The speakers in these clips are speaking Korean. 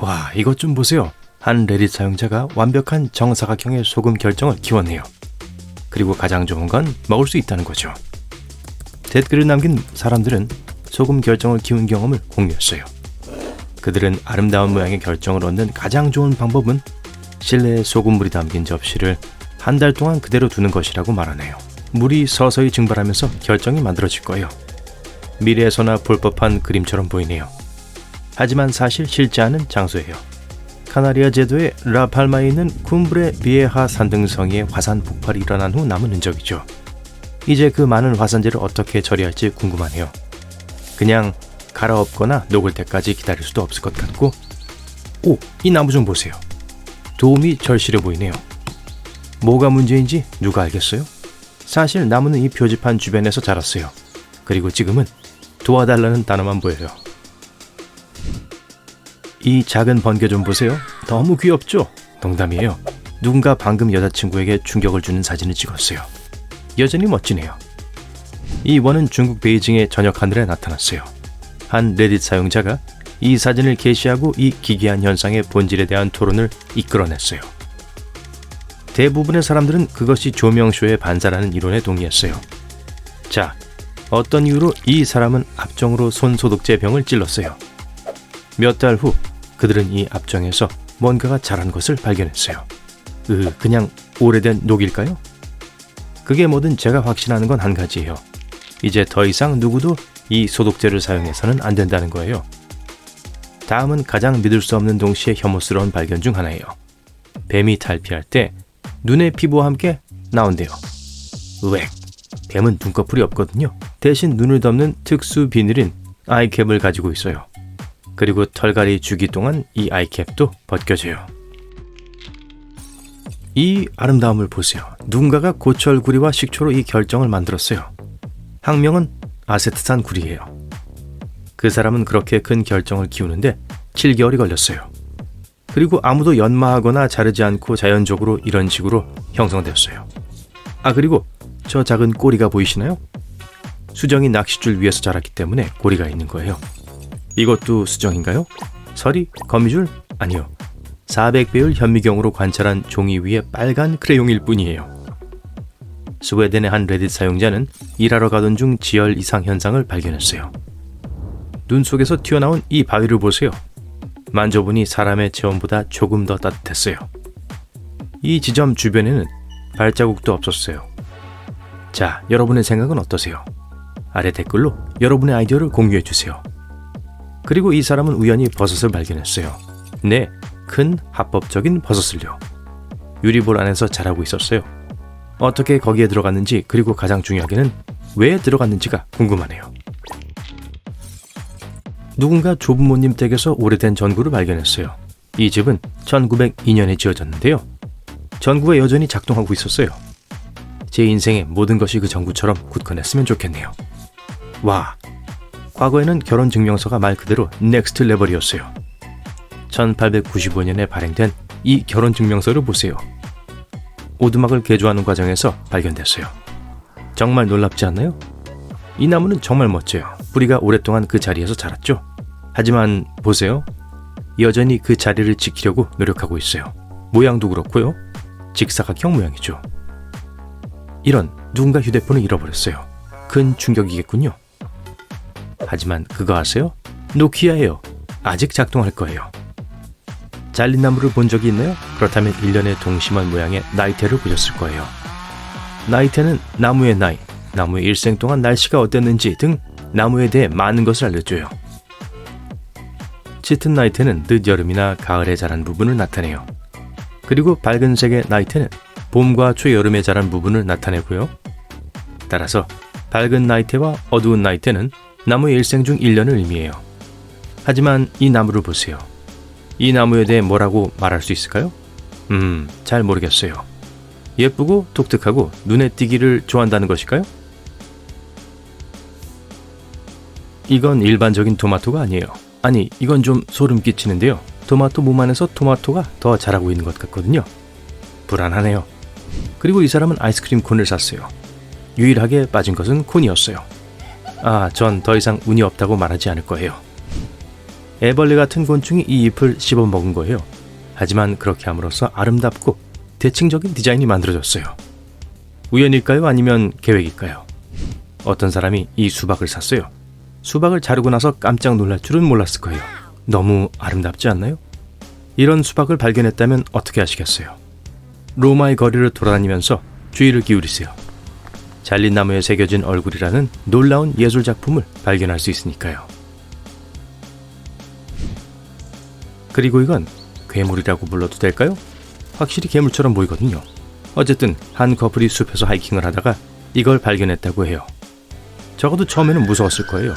와, 이것 좀 보세요. 한 레딧 사용자가 완벽한 정사각형의 소금 결정을 키웠네요. 그리고 가장 좋은 건 먹을 수 있다는 거죠. 댓글을 남긴 사람들은 소금 결정을 키운 경험을 공유했어요. 그들은 아름다운 모양의 결정을 얻는 가장 좋은 방법은 실내에 소금물이 담긴 접시를 한 달 동안 그대로 두는 것이라고 말하네요. 물이 서서히 증발하면서 결정이 만들어질 거예요. 미래에서나 볼 법한 그림처럼 보이네요. 하지만 사실 실제 않은 장소예요. 카나리아 제도의 라팔마에 있는 쿰브레 비에하 산등성이의 화산 폭발이 일어난 후 남은 흔적이죠. 이제 그 많은 화산재를 어떻게 처리할지 궁금하네요. 그냥 갈아엎거나 녹을 때까지 기다릴 수도 없을 것 같고 오! 이 나무 좀 보세요. 도움이 절실해 보이네요. 뭐가 문제인지 누가 알겠어요? 사실 나무는 이 표지판 주변에서 자랐어요. 그리고 지금은 도와달라는 단어만 보여요. 이 작은 번개 좀 보세요. 너무 귀엽죠? 농담이에요. 누군가 방금 여자친구에게 충격을 주는 사진을 찍었어요. 여전히 멋지네요. 이 원은 중국 베이징의 저녁 하늘에 나타났어요. 한 레딧 사용자가 이 사진을 게시하고 이 기괴한 현상의 본질에 대한 토론을 이끌어냈어요. 대부분의 사람들은 그것이 조명쇼의 반사라는 이론에 동의했어요. 자, 어떤 이유로 이 사람은 압정으로 손소독제 병을 찔렀어요. 몇 달 후 그들은 이 압정에서 뭔가가 자란 것을 발견했어요. 으, 그냥 오래된 녹일까요? 그게 뭐든 제가 확신하는 건 한 가지예요. 이제 더 이상 누구도 이 소독제를 사용해서는 안 된다는 거예요. 다음은 가장 믿을 수 없는 동시에 혐오스러운 발견 중 하나예요. 뱀이 탈피할 때 눈의 피부와 함께 나온대요. 으액. 뱀은 눈꺼풀이 없거든요. 대신 눈을 덮는 특수 비늘인 아이캡을 가지고 있어요. 그리고 털갈이 주기 동안 이 아이캡도 벗겨져요. 이 아름다움을 보세요. 누군가가 고철 구리와 식초로 이 결정을 만들었어요. 학명은 아세트산 구리예요. 그 사람은 그렇게 큰 결정을 키우는데 7개월이 걸렸어요. 그리고 아무도 연마하거나 자르지 않고 자연적으로 이런 식으로 형성되었어요. 아 그리고 저 작은 꼬리가 보이시나요? 수정이 낚싯줄 위에서 자랐기 때문에 꼬리가 있는 거예요. 이것도 수정인가요? 서리? 거미줄? 아니요. 400배율 현미경으로 관찰한 종이 위에 빨간 크레용일 뿐이에요. 스웨덴의 한 레딧 사용자는 일하러 가던 중 지열 이상 현상을 발견했어요. 눈 속에서 튀어나온 이 바위를 보세요. 만져보니 사람의 체온보다 조금 더 따뜻했어요. 이 지점 주변에는 발자국도 없었어요. 자, 여러분의 생각은 어떠세요? 아래 댓글로 여러분의 아이디어를 공유해 주세요. 그리고 이 사람은 우연히 버섯을 발견했어요. 네, 큰 합법적인 버섯을요. 유리볼 안에서 자라고 있었어요. 어떻게 거기에 들어갔는지 그리고 가장 중요하게는 왜 들어갔는지가 궁금하네요. 누군가 조부모님 댁에서 오래된 전구를 발견했어요. 이 집은 1902년에 지어졌는데요. 전구가 여전히 작동하고 있었어요. 제 인생의 모든 것이 그 전구처럼 굳건했으면 좋겠네요. 와, 과거에는 결혼 증명서가 말 그대로 넥스트 레벨이었어요. 1895년에 발행된 이 결혼 증명서를 보세요. 오두막을 개조하는 과정에서 발견됐어요. 정말 놀랍지 않나요? 이 나무는 정말 멋져요. 뿌리가 오랫동안 그 자리에서 자랐죠. 하지만 보세요. 여전히 그 자리를 지키려고 노력하고 있어요. 모양도 그렇고요. 직사각형 모양이죠. 이런 누군가 휴대폰을 잃어버렸어요. 큰 충격이겠군요. 하지만 그거 아세요? 노키아예요. 아직 작동할 거예요. 잘린 나무를 본 적이 있나요? 그렇다면 1년의 동심원 모양의 나이테를 보셨을 거예요. 나이테는 나무의 나이, 나무의 일생 동안 날씨가 어땠는지 등 나무에 대해 많은 것을 알려줘요. 짙은 나이테는 늦여름이나 가을에 자란 부분을 나타내요. 그리고 밝은색의 나이테는 봄과 초여름에 자란 부분을 나타내고요. 따라서 밝은 나이테와 어두운 나이테는 나무의 일생 중 1년을 의미해요. 하지만 이 나무를 보세요. 이 나무에 대해 뭐라고 말할 수 있을까요? 음, 잘 모르겠어요. 예쁘고 독특하고 눈에 띄기를 좋아한다는 것일까요? 이건 일반적인 토마토가 아니에요. 아니, 이건 좀 소름 끼치는데요. 토마토 몸 안에서 토마토가 더 자라고 있는 것 같거든요. 불안하네요. 그리고 이 사람은 아이스크림 콘을 샀어요. 유일하게 빠진 것은 콘이었어요. 아, 전 더 이상 운이 없다고 말하지 않을 거예요. 애벌레 같은 곤충이 이 잎을 씹어 먹은 거예요. 하지만 그렇게 함으로써 아름답고 대칭적인 디자인이 만들어졌어요. 우연일까요? 아니면 계획일까요? 어떤 사람이 이 수박을 샀어요. 수박을 자르고 나서 깜짝 놀랄 줄은 몰랐을 거예요. 너무 아름답지 않나요? 이런 수박을 발견했다면 어떻게 하시겠어요? 로마의 거리를 돌아다니면서 주의를 기울이세요. 잘린 나무에 새겨진 얼굴이라는 놀라운 예술 작품을 발견할 수 있으니까요. 그리고 이건 괴물이라고 불러도 될까요? 확실히 괴물처럼 보이거든요. 어쨌든 한 커플이 숲에서 하이킹을 하다가 이걸 발견했다고 해요. 적어도 처음에는 무서웠을 거예요.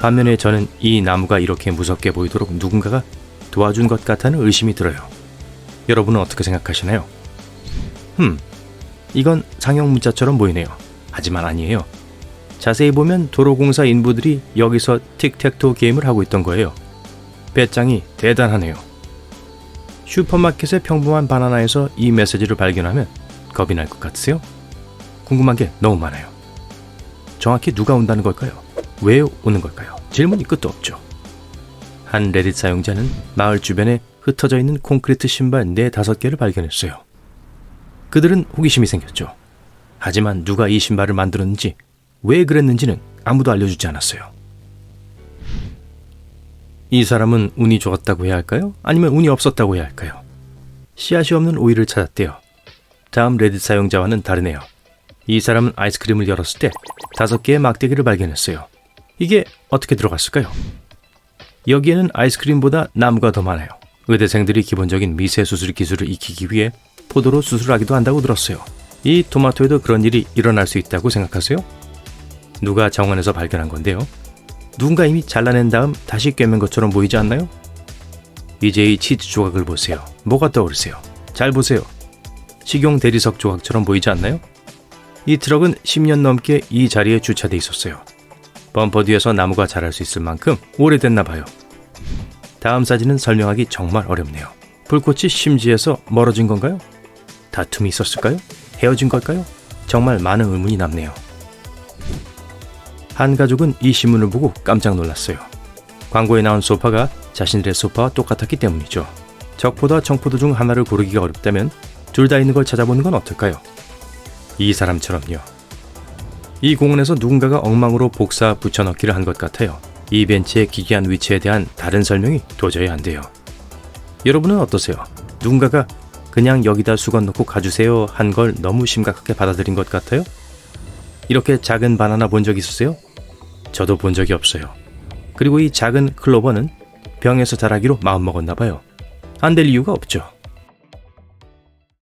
반면에 저는 이 나무가 이렇게 무섭게 보이도록 누군가가 도와준 것 같다는 의심이 들어요. 여러분은 어떻게 생각하시나요? 흠, 이건 상형 문자처럼 보이네요. 하지만 아니에요. 자세히 보면 도로공사 인부들이 여기서 틱택토 게임을 하고 있던 거예요. 배짱이 대단하네요. 슈퍼마켓의 평범한 바나나에서 이 메시지를 발견하면 겁이 날 것 같으세요? 궁금한 게 너무 많아요. 정확히 누가 온다는 걸까요? 왜 오는 걸까요? 질문이 끝도 없죠. 한 레딧 사용자는 마을 주변에 흩어져 있는 콘크리트 신발 네 다섯 개를 발견했어요. 그들은 호기심이 생겼죠. 하지만 누가 이 신발을 만들었는지 왜 그랬는지는 아무도 알려주지 않았어요. 이 사람은 운이 좋았다고 해야 할까요? 아니면 운이 없었다고 해야 할까요? 씨앗이 없는 오이를 찾았대요. 다음 레딧 사용자와는 다르네요. 이 사람은 아이스크림을 열었을 때 다섯 개의 막대기를 발견했어요. 이게 어떻게 들어갔을까요? 여기에는 아이스크림보다 나무가 더 많아요. 의대생들이 기본적인 미세 수술 기술을 익히기 위해 포도로 수술하기도 한다고 들었어요. 이 토마토에도 그런 일이 일어날 수 있다고 생각하세요? 누가 정원에서 발견한 건데요. 누군가 이미 잘라낸 다음 다시 꿰맨 것처럼 보이지 않나요? 이제 이 치즈 조각을 보세요. 뭐가 떠오르세요? 잘 보세요. 식용 대리석 조각처럼 보이지 않나요? 이 트럭은 10년 넘게 이 자리에 주차돼 있었어요. 범퍼 뒤에서 나무가 자랄 수 있을 만큼 오래됐나 봐요. 다음 사진은 설명하기 정말 어렵네요. 불꽃이 심지에서 멀어진 건가요? 다툼이 있었을까요? 헤어진 걸까요? 정말 많은 의문이 남네요. 한 가족은 이 신문을 보고 깜짝 놀랐어요. 광고에 나온 소파가 자신들의 소파와 똑같았기 때문이죠. 적포도와 청포도 중 하나를 고르기가 어렵다면 둘 다 있는 걸 찾아보는 건 어떨까요? 이 사람처럼요. 이 공원에서 누군가가 엉망으로 복사 붙여넣기를 한 것 같아요. 이 벤치의 기괴한 위치에 대한 다른 설명이 도저히 안 돼요. 여러분은 어떠세요? 누군가가 그냥 여기다 수건 넣고 가주세요 한 걸 너무 심각하게 받아들인 것 같아요? 이렇게 작은 바나나 본 적 있으세요? 저도 본 적이 없어요. 그리고 이 작은 클로버는 병에서 자라기로 마음먹었나 봐요. 안 될 이유가 없죠.